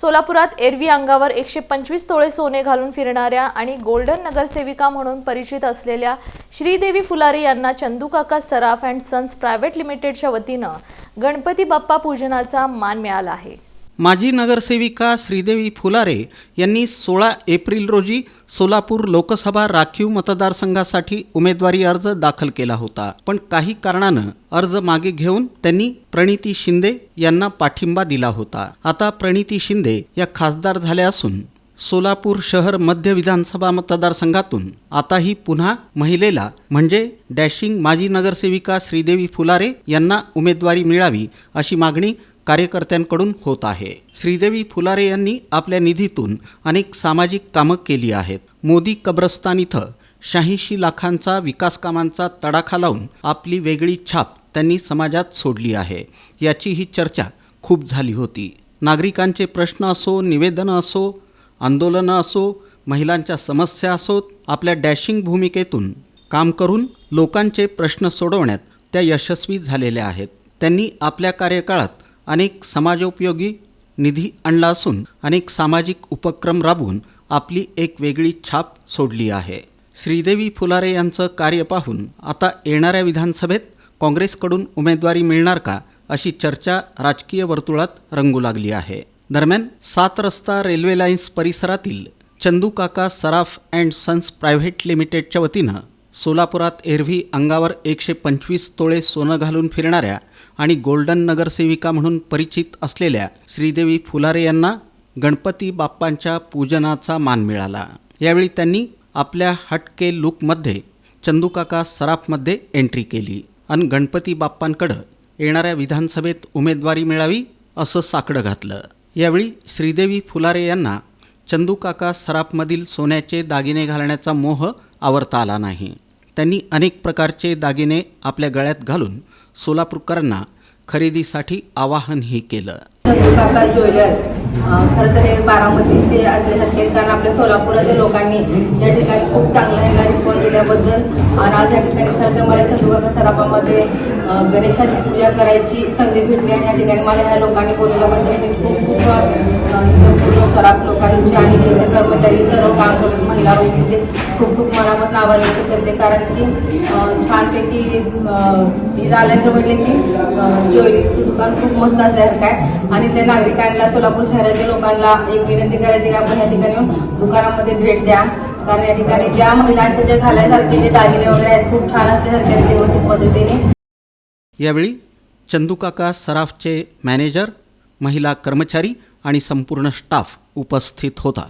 सोलापुरात एरवी अंगावर एकशे पंचवीस तोळे सोने घालून फिरणाऱ्या आणि गोल्डन नगरसेविका म्हणून परिचित असलेल्या श्रीदेवी फुलारे यांना Chandukaka Saraf and sons private लिमिटेडच्या वतीनं गणपती बाप्पा पूजनाचा मान मिळाला आहे. माजी नगरसेविका श्रीदेवी फुलारे यांनी सोळा एप्रिल रोजी सोलापूर लोकसभा राखीव मतदारसंघासाठी उमेदवारी अर्ज दाखल केला होता. पण काही कारणानं अर्ज मागे घेऊन त्यांनी प्रणिती शिंदे यांना पाठिंबा दिला होता. आता प्रणिती शिंदे या खासदार झाल्या असून सोलापूर शहर मध्य विधानसभा मतदारसंघातून आताही पुन्हा महिलेला म्हणजे डॅशिंग माजी नगरसेविका श्रीदेवी फुलारे यांना उमेदवारी मिळावी अशी मागणी कार्यकर्त्यांकडून होत आहे. श्रीदेवी फुलारे यांनी आपल्या निधीतून अनेक सामाजिक कामं केली आहेत. मोदी कब्रस्तान इथं शहाऐंशी लाखांचा विकास कामांचा तडाखा लावून आपली वेगळी छाप त्यांनी समाजात सोडली आहे. याची ही चर्चा खूप झाली होती. नागरिकांचे प्रश्न असो निवेदनं असो आंदोलनं असो महिलांच्या समस्या असोत आपल्या डॅशिंग भूमिकेतून काम करून लोकांचे प्रश्न सोडवण्यात त्या यशस्वी झालेल्या आहेत. त्यांनी आपल्या कार्यकाळात अनेक समाजोपयोगी निधी आणला असून अनेक सामाजिक उपक्रम राबवून आपली एक वेगळी छाप सोडली आहे. श्रीदेवी फुलारे यांचं कार्य पाहून आता येणाऱ्या विधानसभेत काँग्रेसकडून उमेदवारी मिळणार का अशी चर्चा राजकीय वर्तुळात रंगू लागली आहे. दरम्यान सात रस्ता रेल्वे लाईन्स परिसरातील Chandukaka Saraf and sons private लिमिटेडच्या वतीनं सोलापुरात एरव्ही अंगावर एकशे पंचवीस तोळे सोनं घालून फिरणाऱ्या आणि गोल्डन नगरसेविका म्हणून परिचित असलेल्या श्रीदेवी फुलारे यांना गणपती बाप्पांच्या पूजनाचा मान मिळाला. यावेळी त्यांनी आपल्या हटके लुकमध्ये चंदूकाका सराफमध्ये एंट्री केली आणि गणपती बाप्पांकडं येणाऱ्या विधानसभेत उमेदवारी मिळावी असं साकडं घातलं. यावेळी श्रीदेवी फुलारे यांना चंदूकाका सराफमधील सोन्याचे दागिने घालण्याचा मोह आवरता आला नाही. त्यांनी अनेक प्रकारचे दागिने आपल्या गळ्यात घालून सोलापूरकरांना खरेदीसाठी आवाहनही केलं. काका ज्वेलर खर खरं तर हे बारामतीचे असल्यासारखे आहेत, कारण आपल्या सोलापुरातील लोकांनी या ठिकाणी खूप चांगला ह्याला रिस्पॉन्स दिल्याबद्दल. आणि आज या ठिकाणी खरं तर मला चंदुकाका सराफामध्ये गणेशाची पूजा करायची संधी भेटली आणि या ठिकाणी मला ह्या लोकांनी बोलल्याबद्दल मी खूप खूप पूर्ण सराफ लोकांचे आणि त्यांचे कर्मचारी सर्व काम करून महिला वैशिष्ट्ये खूप खूप मनापासून आभार व्यक्त करते. कारण की छानपैकी अं, म्हटले की ज्वेलरीचं दुकान खूप मस्त असल्यासारखं आहे. आणि त्या नागरिकांना सोलापूर शहराच्या लोकांना एक विनंती करायची की आपण या ठिकाणी येऊन दुकानामध्ये भेट द्या. कारण या ठिकाणी ज्या महिलांचे जे घालायसारखे जे दागिने वगैरे आहेत खूप छान असल्यासारखे व्यवस्थित पद्धतीने. यावेळी चंदूकाका सराफचे मॅनेजर महिला कर्मचारी आणि संपूर्ण स्टाफ उपस्थित होता.